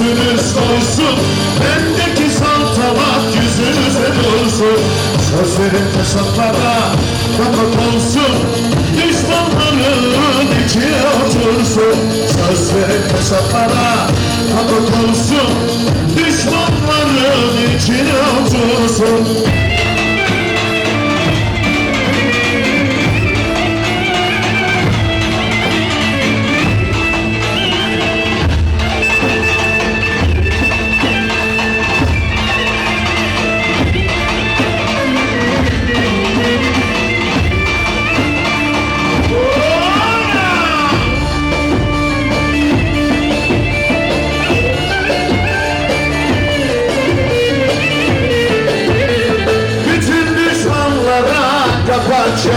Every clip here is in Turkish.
yüzünüz dolsun Bendeki saltamak yüzünüze dolsun Sözlerim hesaplara kapak olsun. Düşmanların içine otursun. Sözlerim hesaplara kapak olsun.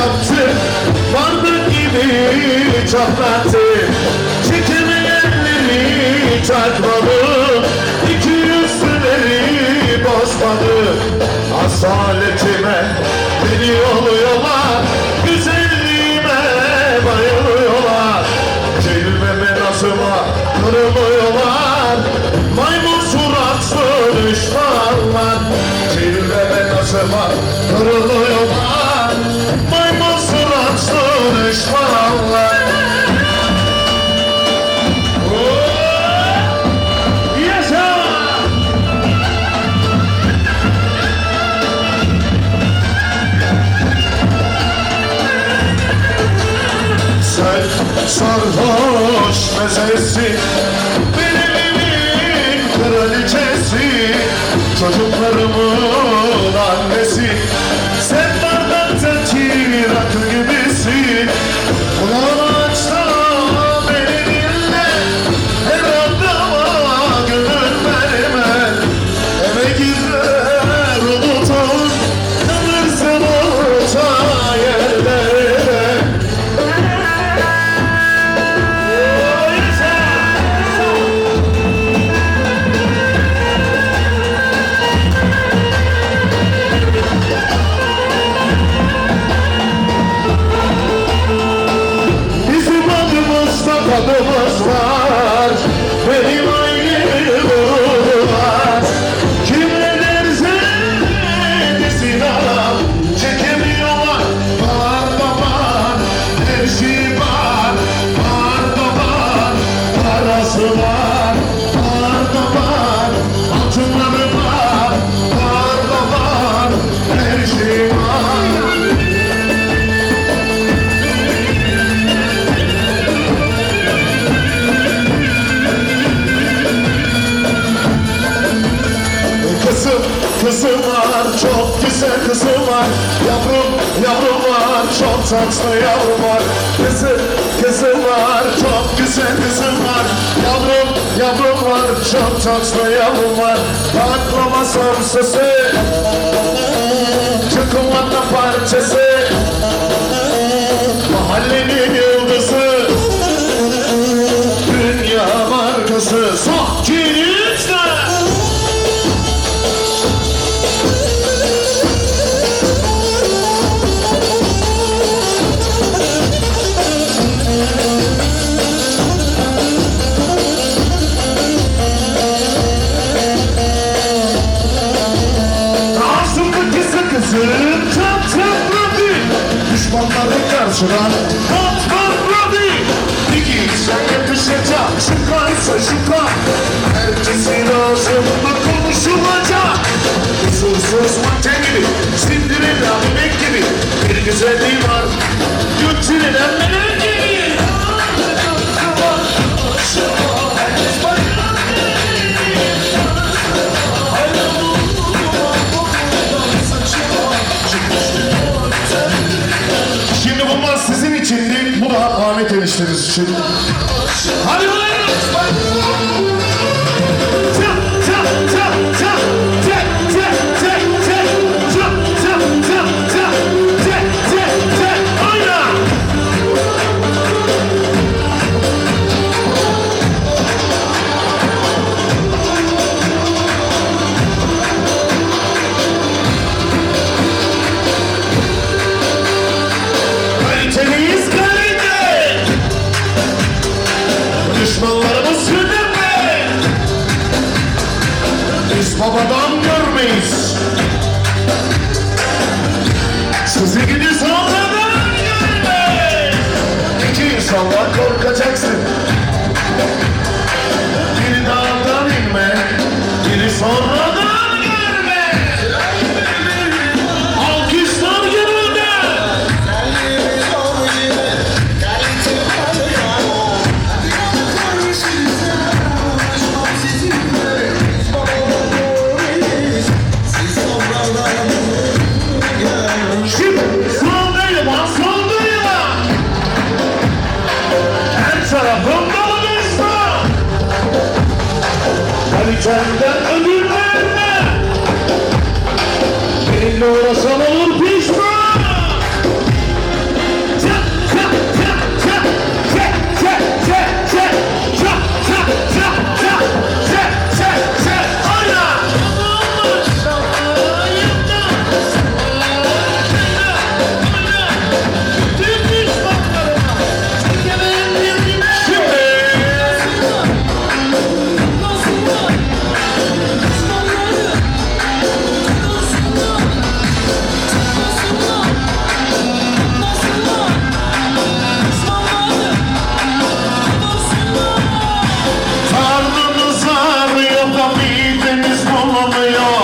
Yaptı Vardı gibi çatlattı. Çekemeyenleri takmalı İki yüzlüleri bozmadı. Asaletime beni oluyorlar Güzelliğime bayılıyorlar. Cilveme nazıma kırılıyorlar. Maymun suratlı düşmanlar Cilveme nazıma kırılıyorlar esse Quando mostrar kızım var? Yavrum, yavrum var, çok tatlı yavrum var. Kızım, kızım var, çok güzel kızım var. Yavrum, yavrum var, çok tatlı yavrum var. Baklava samsası Çikolata parçası Ağzımdaki sakızın çatladı Düşmanların karşıdan patladı Peki sen yakışacak. Şıkaysa şıka Herkesin ağzında konuşulacak. Kusursuz manken gibi Sindirilen inek gibi. Bir güzelliği var. Götürülen melek Hadi bakalım. Jackson. বছর Romeo.